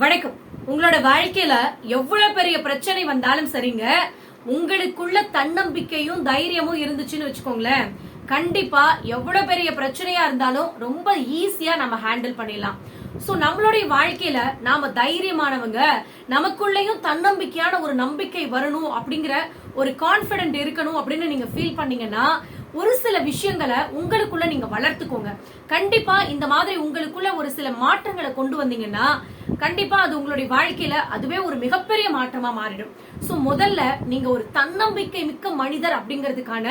வணக்கம். உங்களோட வாழ்க்கையில எவ்வளவு பெரிய பிரச்சனை வந்தாலும் சரிங்க உங்களுக்குள்ள தன்னம்பிக்கையும் தைரியமும் இருந்துச்சுன்னு வச்சுக்கோங்களேன். கண்டிப்பா எவ்வளவு பெரிய பிரச்சனையா இருந்தாலும் ரொம்ப ஈஸியா நம்ம ஹேண்டில் பண்ணிடலாம். சோ நம்மளுடைய வாழ்க்கையில நாம தைரியமானவங்க நமக்குள்ளேயும் தன்னம்பிக்கையான ஒரு நம்பிக்கை வரணும் அப்படிங்கிற ஒரு கான்பிடென்ட் இருக்கணும் அப்படின்னு நீங்க ஃபீல் பண்ணீங்கன்னா ஒரு சில விஷயங்களை உங்களுக்குள்ள நீங்க வளர்த்துக்கோங்க. கண்டிப்பா இந்த மாதிரி உங்களுக்குள்ள ஒரு சில மாற்றங்களை கொண்டு வந்தீங்கன்னா கண்டிப்பா அது உங்களுடைய வாழ்க்கையில அதுவே ஒரு மிகப்பெரிய மாற்றமா மாறிடும். சோ முதல்ல நீங்க ஒரு தன்னம்பிக்கை மிக்க மனிதர் அப்படிங்கிறதுக்கான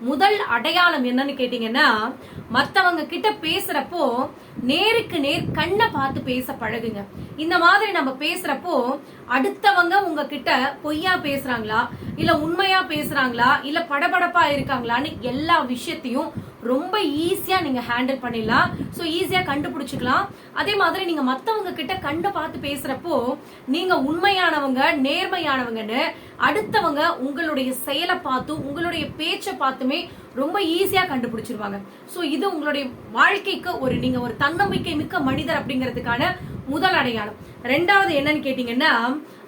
முதல் அடையாளம் என்னன்னு கேட்டீங்கன்னா மத்தவங்க கிட்ட பேசுறப்போ நேருக்கு நேர் கண்ணை பார்த்து பேச பழகுங்க. இந்த மாதிரி நம்ம பேசுறப்போ அடுத்தவங்க உங்ககிட்ட பொய்யா பேசுறாங்களா? இல்ல உண்மையா பேசுறாங்களா? இல்ல படபடப்பா இருக்காங்களான்னு எல்லா விஷயத்தையும் ரொம்ப ஈஸியா நீங்க ஹேண்டில் பண்ணிடலாம். சோ ஈஸியா கண்டுபிடிச்சிக்கலாம். அதே மாதிரி நீங்க மத்தவங்க கிட்ட கண்ணை பார்த்து பேசுறப்போ நீங்க உண்மையானவங்க நேர்மையானவங்கன்னு அடுத்தவங்க உங்களுடைய செயலை பார்த்து உங்களுடைய பேச்சை பார்த்துமே ரொம்ப ஈஸியா கண்டுபிடிச்சிருவாங்க. சோ இது உங்களுடைய வாழ்க்கைக்கு ஒரு நீங்க ஒரு தன்னம்பிக்கை மிக்க மனிதர் அப்படிங்கிறதுக்கான முதல் அடையாளம். ரெண்டாவது என்னன்னு கேட்டீங்கன்னா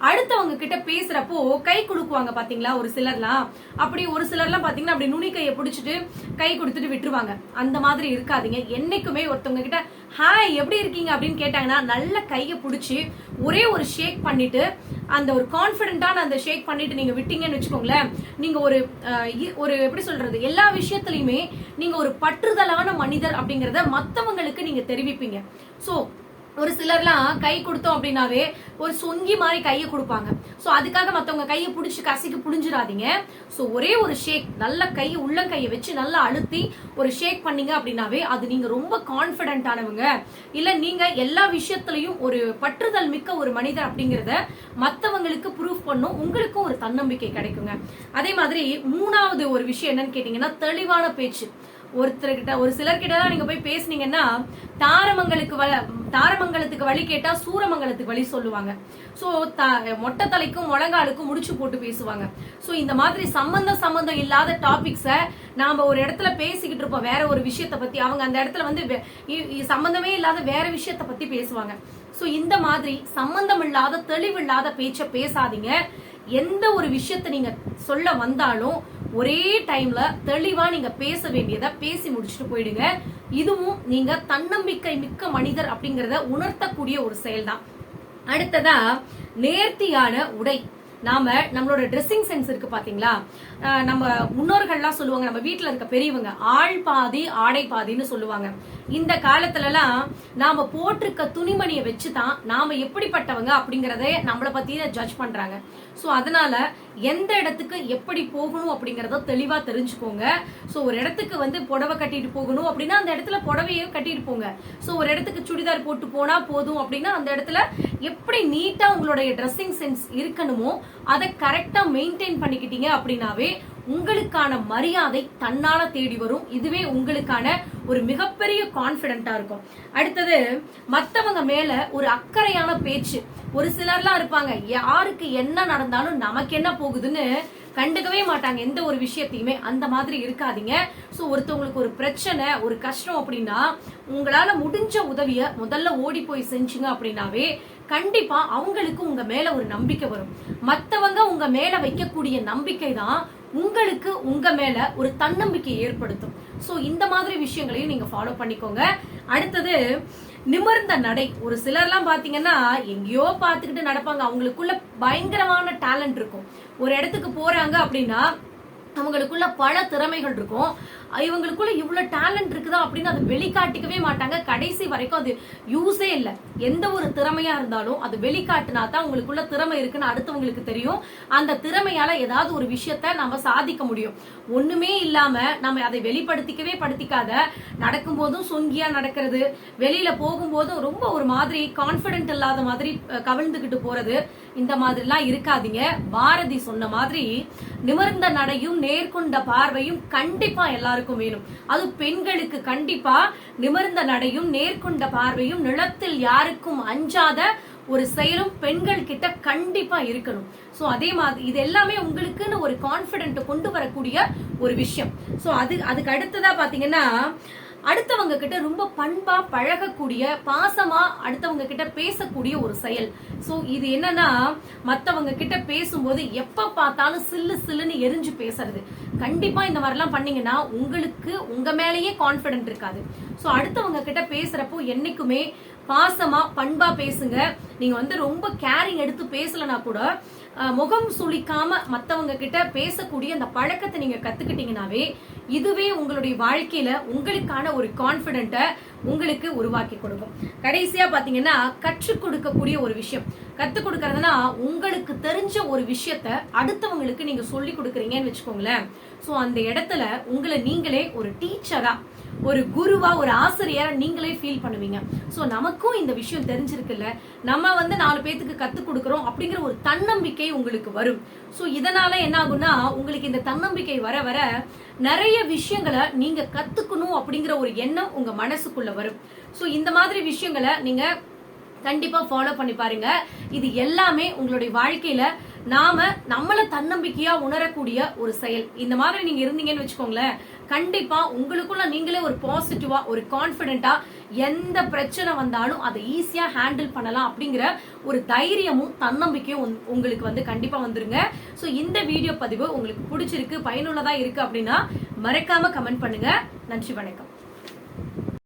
அடுத்தவங்க கிட்ட பேசுறப்போ கை கொடுக்குவாங்க பாத்தீங்களா ஒரு சிலர்லாம். அப்படி ஒரு சிலர்லாம் பாத்தீங்கன்னா அப்படி நுனி கையை பிடிச்சிட்டு கை கொடுத்துட்டு விட்டுருவாங்க. அந்த மாதிரி இருக்காதீங்க. என்னைக்குமே ஒருத்தவங்க கிட்ட ஹாய் எப்படி இருக்கீங்க? அப்படின்னு கேட்டாங்கன்னா நல்ல கையை பிடிச்சி ஒரே ஒரு ஷேக் பண்ணிட்டு அந்த ஒரு கான்ஃபிடென்ட்டான அந்த ஷேக் பண்ணிட்டு நீங்க விட்டீங்கன்னு வச்சுக்கோங்களேன் நீங்க ஒரு ஒரு எப்படி சொல்றது எல்லா விஷயத்துலையுமே நீங்க ஒரு பற்றுதலான மனிதர் அப்படிங்கறத மத்தவங்களுக்கு நீங்க தெரிவிப்பீங்க. ஸோ ஒரு சிலர்லாம் கை கொடுத்தோம் அப்படின்னாவே ஒரு சொங்கி மாதிரி கையை கொடுப்பாங்க. ஸோ அதுக்காக மற்றவங்க கையை பிடிச்சி கசிக்கு புடிஞ்சிடாதீங்க ஸோ ஒரே ஒரு ஷேக் நல்ல கையை உள்ளங்கையை வச்சு நல்லா அழுத்தி ஒரு ஷேக் பண்ணீங்க அப்படின்னாவே அது நீங்கள் ரொம்ப கான்பிடென்ட் ஆனவங்க. இல்லை நீங்கள் எல்லா விஷயத்துலையும் ஒரு பற்றுதல் மிக்க ஒரு மனிதர் அப்படிங்கிறத மற்றவங்களுக்கு ப்ரூஃப் பண்ணும். உங்களுக்கும் ஒரு தன்னம்பிக்கை கிடைக்குங்க. அதே மாதிரி மூணாவது ஒரு விஷயம் என்னன்னு கேட்டிங்கன்னா தெளிவான பேச்சு. ஒருத்தர்கிட்ட ஒரு சிலர்கிட்ட தான் நீங்கள் போய் பேசுனீங்கன்னா தாரமங்களுக்கு வ- தாரமங்கலத்துக்கு வழி கேட்டா சூரமங்கலத்துக்கு வழி சொல்லுவாங்க. சோ மொட்டை தலைக்கும் முழங்காலுக்கும் முடிச்சு போட்டு பேசுவாங்க. சோ இந்த மாதிரி சம்பந்தம் சம்பந்தம் இல்லாத டாபிக்ஸ நாம ஒரு இடத்துல பேசிக்கிட்டு இருப்போம். வேற ஒரு விஷயத்த பத்தி. அவங்க அந்த இடத்துல வந்து வே- இ- சம்பந்தமே இல்லாத வேற விஷயத்த பத்தி பேசுவாங்க. சோ இந்த மாதிரி சம்பந்தம் இல்லாத தெளிவில்லாத பேச்ச பேசாதீங்க. எந்த ஒரு விஷயத்த நீங்க சொல்ல வந்தாலும் ஒரே டைம்ல தெளிவா நீங்க பேச வேண்டியதை பேசி முடிச்சுட்டு போயிடுங்க. இதுவும் நீங்க தன்னம்பிக்கை மிக்க மனிதர் அப்படிங்கறத உணர்த்தக்கூடிய ஒரு செயல்தான். அடுத்ததா நேர்த்தியான உடை. நாம நம்மளோட ட்ரெஸ்ஸிங் சென்ஸ் இருக்கு பாத்தீங்களா? நம்ம முன்னோர்கள்லாம் சொல்லுவாங்க நம்ம வீட்டில் இருக்க பெரியவங்க ஆள் பாதி ஆடை பாதின்னு சொல்லுவாங்க. இந்த காலத்துல எல்லாம் நாம போட்டிருக்க துணிமணியை வச்சுதான் நாம எப்படிப்பட்டவங்க அப்படிங்கறத நம்மளை பத்தி ஜட்ஜ் பண்றாங்க. சோ அதனால எந்த இடத்துக்கு எப்படி போகணும் அப்படிங்கறத தெளிவா தெரிஞ்சுக்கோங்க. சோ ஒரு இடத்துக்கு வந்து புடவை கட்டிட்டு போகணும் அப்படின்னா அந்த இடத்துல புடவையே கட்டிட்டு போங்க. சோ ஒரு இடத்துக்கு சுடிதார் போட்டு போனா போதும் அப்படின்னா அந்த இடத்துல எப்படி நீட்டா உங்களுடைய ட்ரெஸ்ஸிங் சென்ஸ் இருக்கணுமோ அதை கரெக்டா மெயின்டைன் பண்ணிக்கிட்டீங்க அப்படின்னாவே உங்களுக்கான மரியாதை தன்னால தேடி வரும். இதுவே உங்களுக்கான ஒரு மிகப்பெரிய கான்பிடண்டா இருக்கும். அடுத்தது மத்தவங்க மேல ஒரு அக்கறையான பேச்சு. ஒரு சிலர்லாம் இருப்பாங்க யாருக்கு என்ன நடந்தாலும் நமக்கு என்ன போகுதுன்னு கண்டுக்கவே மாட்டாங்க. எந்த ஒரு விஷயத்தையுமே அந்த மாதிரி இருக்காதீங்க. சோ ஒருத்தவங்களுக்கு ஒரு பிரச்சனை ஒரு கஷ்டம் அப்படின்னா உங்களால முடிஞ்ச உதவிய முதல்ல ஓடி போய் செஞ்சீங்க அப்படின்னாவே கண்டிப்பா அவங்களுக்கு உங்க மேல ஒரு நம்பிக்கை வரும். மத்தவங்க உங்க மேல வைக்கக்கூடிய நம்பிக்கை தான் உங்களுக்கு உங்க மேல ஒரு தன்னம்பிக்கை ஏற்படுத்தும். சோ இந்த மாதிரி விஷயங்களையும் நீங்க ஃபாலோ பண்ணிக்கோங்க. அடுத்தது நிமிர்ந்த நடை. ஒரு சிலர்லாம் பாத்தீங்கன்னா எங்கேயோ பாத்துக்கிட்டு நடப்பாங்க. அவங்களுக்குள்ள பயங்கரமான டேலண்ட் இருக்கும். ஒரு இடத்துக்கு போறாங்க அப்படின்னா அவங்களுக்குள்ள பல திறமைகள் இருக்கும். இவங்களுக்குள்ள இவ்வளவு டேலண்ட் இருக்குதா அப்படின்னு அதை வெளிக்காட்டிக்கவே மாட்டாங்க. கடைசி வரைக்கும் அது யூஸே இல்லை. எந்த ஒரு திறமையா இருந்தாலும் அது வெளிக்காட்டினா தான் உங்களுக்குள்ள திறமை இருக்குன்னு அடுத்தவங்களுக்கு தெரியும். அந்த திறமையால ஏதாவது ஒரு விஷயத்த நம்ம சாதிக்க முடியும். ஒண்ணுமே இல்லாம நம்ம அதை வெளிப்படுத்திக்கவே படுத்திக்காத. நடக்கும் போதும் சொங்கியா நடக்கிறது. வெளியில போகும்போதும் ரொம்ப ஒரு மாதிரி கான்பிடென்ட் இல்லாத மாதிரி கவிழ்ந்துகிட்டு போறது. இந்த மாதிரிலாம் இருக்காதீங்க. பாரதி சொன்ன மாதிரி நிமிர்ந்த நடையும் நேர்கொண்ட பார்வையும் கண்டிப்பா எல்லாருக்கும் வேணும். அது பெண்களுக்கு கண்டிப்பா நிமிர்ந்த நடையும் நேர்கொண்ட பார்வையும் நிலத்தில் யாருக்கும் அஞ்சாத ஒரு செயலும் பெண்கள் கிட்ட கண்டிப்பா இருக்கணும். ஸோ அதே மாதிரி இது எல்லாமே உங்களுக்குன்னு ஒரு கான்பிடென்ட் கொண்டு வரக்கூடிய ஒரு விஷயம். ஸோ அது அதுக்கு அடுத்ததா பாத்தீங்கன்னா அடுத்தவங்க கிட்ட ரொம்ப பண்பா பழகக்கூடிய பாசமா அடுத்தவங்க கிட்ட பேசக்கூடிய ஒரு செயல். சோ இது என்னன்னா மத்தவங்க கிட்ட பேசும்போது எப்ப பார்த்தாலும் சில்லு சில்லுன்னு எரிஞ்சு பேசுறது. கண்டிப்பா இந்த மாதிரிலாம் பண்ணீங்கன்னா உங்களுக்கு உங்க மேலேயே கான்பிடென்ட் இருக்காது. சோ அடுத்தவங்க கிட்ட பேசுறப்போ என்னைக்குமே பாசமா பண்பா பேசுங்க. நீங்க வந்து ரொம்ப கேரிங் எடுத்து பேசலனா கூட முகம் சுளிக்காம மத்தவங்க கிட்ட பேசக்கூடிய அந்த பழக்கத்தை நீங்க கத்துக்கிட்டீங்கனாவே இதுவே உங்களுடைய வாழ்க்கையில உங்களுக்கான ஒரு கான்பிடென்ட்டை உங்களுக்கு உருவாக்கி கொடுக்கும். கடைசியா பாத்தீங்கன்னா கற்றுக் கொடுக்கக்கூடிய ஒரு விஷயம். கத்துக் கொடுக்கறதுனா உங்களுக்கு தெரிஞ்ச ஒரு விஷயத்த அடுத்தவங்களுக்கு நீங்க சொல்லி கொடுக்குறீங்கன்னு வச்சுக்கோங்களேன். சோ அந்த இடத்துல உங்களை நீங்களே ஒரு டீச்சரா ஒரு குருவா ஒரு ஆசிரியரா நீங்களே ஃபீல் பண்ணுவீங்க. ஸோ நமக்கும் இந்த விஷயம் தெரிஞ்சிருக்குல்ல. நம்ம வந்து நாலு பேத்துக்கு கற்றுக் கொடுக்குறோம் அப்படிங்கிற ஒரு தன்னம்பிக்கை உங்களுக்கு வரும். ஸோ இதனால என்ன ஆகும்னா உங்களுக்கு இந்த தன்னம்பிக்கை வர வர நிறைய விஷயங்களை நீங்க கத்துக்கணும் அப்படிங்கிற ஒரு எண்ணம் உங்க மனசுக்குள்ள வரும். ஸோ இந்த மாதிரி விஷயங்களை நீங்க கண்டிப்பா ஃபாலோ பண்ணி பாருங்க. இது எல்லாமே உங்களுடைய வாழ்க்கையில நாம நம்மள தன்னம்பிக்கையா உணரக்கூடிய ஒரு செயல். இந்த மாதிரி நீங்க இருந்தீங்கன்னு வச்சுக்கோங்களேன் கண்டிப்பா உங்களுக்குள்ள நீங்களே ஒரு பாசிட்டிவா ஒரு கான்பிடென்ட்டா எந்த பிரச்சனை வந்தாலும் அதை ஈஸியா ஹேண்டில் பண்ணலாம் அப்படிங்கிற ஒரு தைரியமும் தன்னம்பிக்கையும் உங்களுக்கு வந்து கண்டிப்பா வந்துருங்க. ஸோ இந்த வீடியோ பதிவு உங்களுக்கு பிடிச்சிருக்கு பயனுள்ளதா இருக்கு அப்படின்னா மறக்காம கமெண்ட் பண்ணுங்க. நன்றி வணக்கம்.